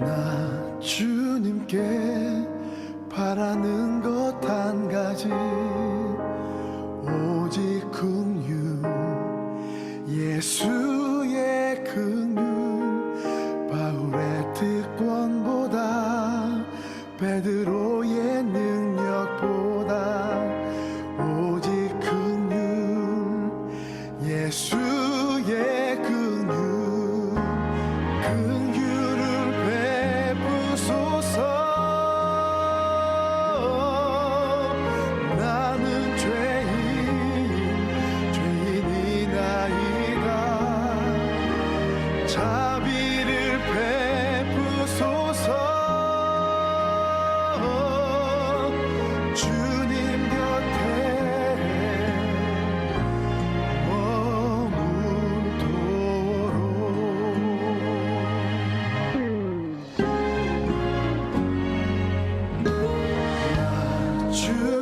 나 주님께 바라는 자비를 베푸소서 주님 곁에 머무도록 주.